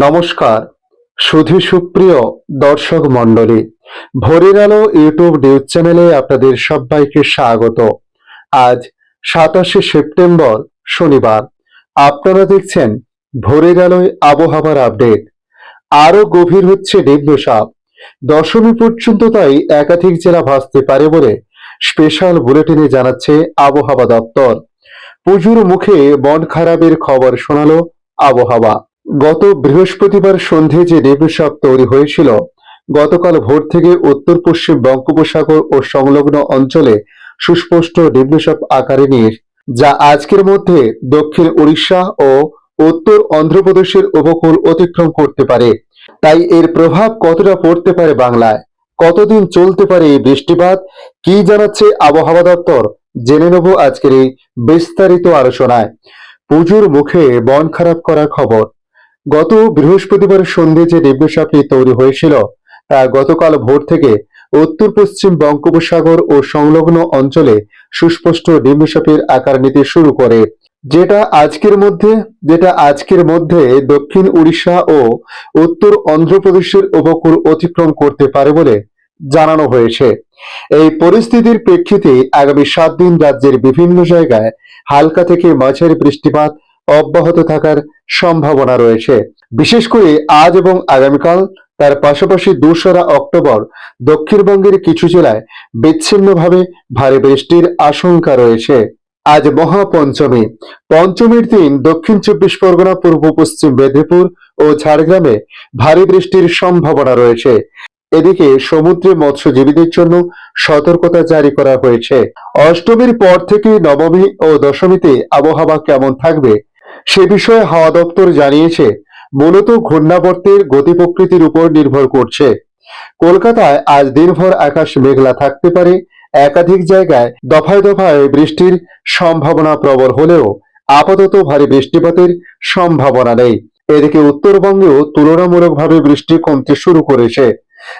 নমস্কার, সুধী সুপ্রিয় দর্শক মণ্ডলী, ভোরের আলো ইউটিউব নিউজ চ্যানেলে আপনাদের সবাইকে স্বাগত। আজ সাতাশে সেপ্টেম্বর শনিবার, আপনারা দেখছেন ভোরের আলোয় আবহাওয়ার আপডেট। আরও গভীর হচ্ছে নিম্নচাপ। দশমী পর্যন্ত তাই একাধিক জেলা ভাসতে পারে বলে স্পেশাল বুলেটিনে জানাচ্ছে আবহাওয়া দপ্তর। পুজোর মুখে মন খারাপের খবর শোনালো আবহাওয়া। গত বৃহস্পতিবার সন্ধে যে নিম্নচাপ তৈরি হয়েছিল, গতকাল ভোর থেকে উত্তর পশ্চিম বঙ্গোপসাগর ও সংলগ্ন অঞ্চলে সুস্পষ্ট নিম্নচাপ আকারে নিয়ে যা আজকের মধ্যে দক্ষিণ উড়িষ্যা ও উত্তর অন্ধ্রপ্রদেশের উপকূল অতিক্রম করতে পারে। তাই এর প্রভাব কতটা পড়তে পারে বাংলায়? কতদিন চলতে পারে এই বৃষ্টিপাত? কি জানাচ্ছে আবহাওয়া দপ্তর? জেনে নেব আজকের এই বিস্তারিত আলোচনায়। পুজোর মুখে মন খারাপ করার খবর। গত বৃহস্পতিবার সন্ধে যে নিম্নচাপটি তৈরি হয়েছিল, তা গতকাল ভোর থেকে উত্তর পশ্চিম বঙ্গোপসাগর ও সংলগ্ন অঞ্চলে সুস্পষ্ট নিম্নচাপের আকার নিতে শুরু করে। যেটা আজকের মধ্যে, যেটা আজকের মধ্যে দক্ষিণ উড়িষ্যা ও উত্তর অন্ধ্রপ্রদেশের উপকূল অতিক্রম করতে পারে বলে জানানো হয়েছে। এই পরিস্থিতির প্রেক্ষিতে আগামী সাত দিন রাজ্যের বিভিন্ন জায়গায় হালকা থেকে মাঝারি বৃষ্টিপাত অব্যাহত থাকার সম্ভাবনা রয়েছে। বিশেষ করে আজ এবং আগামীকাল তার পাশাপাশি দোসরা অক্টোবর দক্ষিণবঙ্গের কিছু জেলায় বিচ্ছিন্নভাবে ভারী বৃষ্টির আশঙ্কা রয়েছে। আজ মহাপঞ্চমী। পঞ্চমীর দিন দক্ষিণ চব্বিশ পরগনা, পূর্ব, পশ্চিম মেদিনীপুর ও ঝাড়গ্রামে ভারী বৃষ্টির সম্ভাবনা রয়েছে। এদিকে সমুদ্রে মৎস্যজীবীদের জন্য সতর্কতা জারি করা হয়েছে। অষ্টমীর পর থেকে নবমী ও দশমীতে আবহাওয়া কেমন থাকবে সে বিষয়ে হাওয়া দপ্তর জানিয়েছে, মূলত ঘূর্ণাবর্তের গতি প্রকৃতির উপর নির্ভর করছে। কলকাতায় আজ দিনভর আকাশ মেঘলা থাকতে পারে, একাধিক জায়গায় দফায় দফায় বৃষ্টির সম্ভাবনা প্রবল হলেও আপাতত ভারী বৃষ্টিপাতের সম্ভাবনা নেই। এদিকে উত্তরবঙ্গেও তুলনামূলকভাবে বৃষ্টি কমতে শুরু করেছে।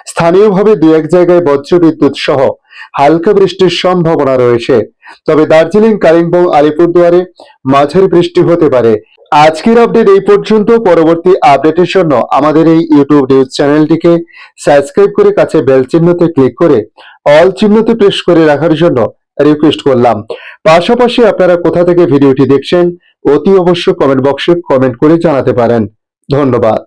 স্থানীয়ভাবে দু এক জায়গায় বজ্রবিদ্যুৎ সহ হালকা বৃষ্টির সম্ভাবনা রয়েছে। তবে দার্জিলিং, কালিম্পং, আলিপুরদুয়ারে মাঝারি বৃষ্টি হতে পারে। আজকের আপডেট এই পর্যন্ত। পরবর্তী আপডেটের জন্য আমাদের এই ইউটিউব নিউজ চ্যানেলটিকে সাবস্ক্রাইব করে কাছে বেল চিহ্নতে ক্লিক করে অল চিহ্নতে প্রেস করে রাখার জন্য রিকোয়েস্ট করলাম। পাশাপাশি আপনারা কোথা থেকে ভিডিওটি দেখছেন, অতি অবশ্য কমেন্ট বক্সে কমেন্ট করে জানাতে পারেন। ধন্যবাদ।